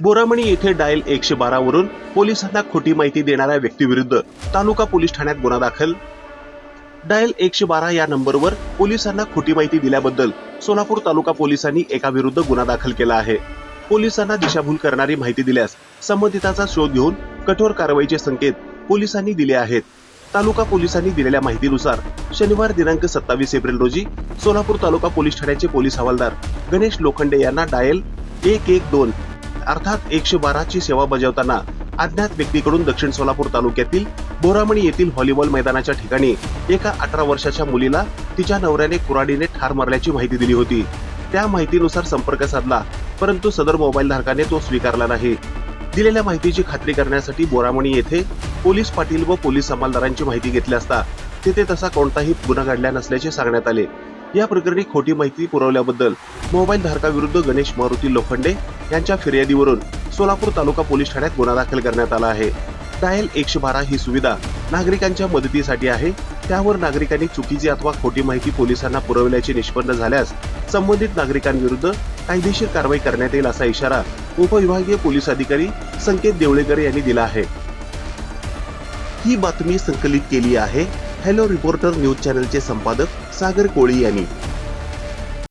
बोरामणी येथे डायल एकशे बारा वरून पोलिसांना खोटी माहिती देणाऱ्या व्यक्तीविरुद्ध तालुका पोलीस ठाण्यात गुन्हा दाखल. डायल एकशे बारा या नंबरवर पोलिसांना खोटी माहिती दिल्याबद्दल सोलापूर तालुका पोलिसांनी एका विरुद्ध गुन्हा दाखल केला आहे. पोलिसांना दिशाभूल करणारी माहिती दिल्यास संबंधिताचा शोध घेऊन कठोर कारवाईचे संकेत पोलिसांनी दिले आहेत. तालुका पोलिसांनी दिलेल्या माहितीनुसार शनिवार दिनांक सत्तावीस एप्रिल रोजी सोलापूर तालुका पोलीस ठाण्याचे पोलीस हवालदार गणेश लोखंडे यांना डायल एक एक दोन अर्थात एकशे बाराची सेवा बजावताना अज्ञात व्यक्तीकडून दक्षिण सोलापूर तालुक्यातील बोरामणी येथील व्हॉलीबॉल मैदानाच्या ठिकाणी एका अठरा वर्षाच्या मुलीला तिच्या नवऱ्याने कुऱ्हाडीने ठार मारल्याची माहिती दिली होती. त्या माहितीनुसार संपर्क साधला परंतु सदर मोबाईल धारकाने तो स्वीकारला नाही. दिलेल्या माहितीची खात्री करण्यासाठी बोरामणी येथे पोलीस पाटील व पोलीस अंमलदारांची माहिती घेतली असता तिथे तसा कोणताही गुन्हा घडला नसल्याचे सांगण्यात आले. या प्रकरणी खोटी माहिती पुरवल्याबद्दल मोबाईल धारकाविरुद्ध गणेश मारुती लोखंडे यांच्या फिर्यादीवरून सोलापूर तालुका पोलीस ठाण्यात गुन्हा दाखल करण्यात आला आहे. डायल एकशे बारा ही सुविधा नागरिकांच्या मदतीसाठी आहे. त्यावर नागरिकांनी चुकीची अथवा खोटी माहिती पोलिसांना पुरवल्याचे निष्पन्न झाल्यास संबंधित नागरिकांविरुद्ध कायदेशीर कारवाई करण्यात येईल असा इशारा उपविभागीय पोलीस अधिकारी संकेत देवळेकर यांनी दिला आहे. ही बातमी संकलित केली आहे. हॅलो रिपोर्टर न्यूज चॅनलचे संपादक सागर कोळी यांनी.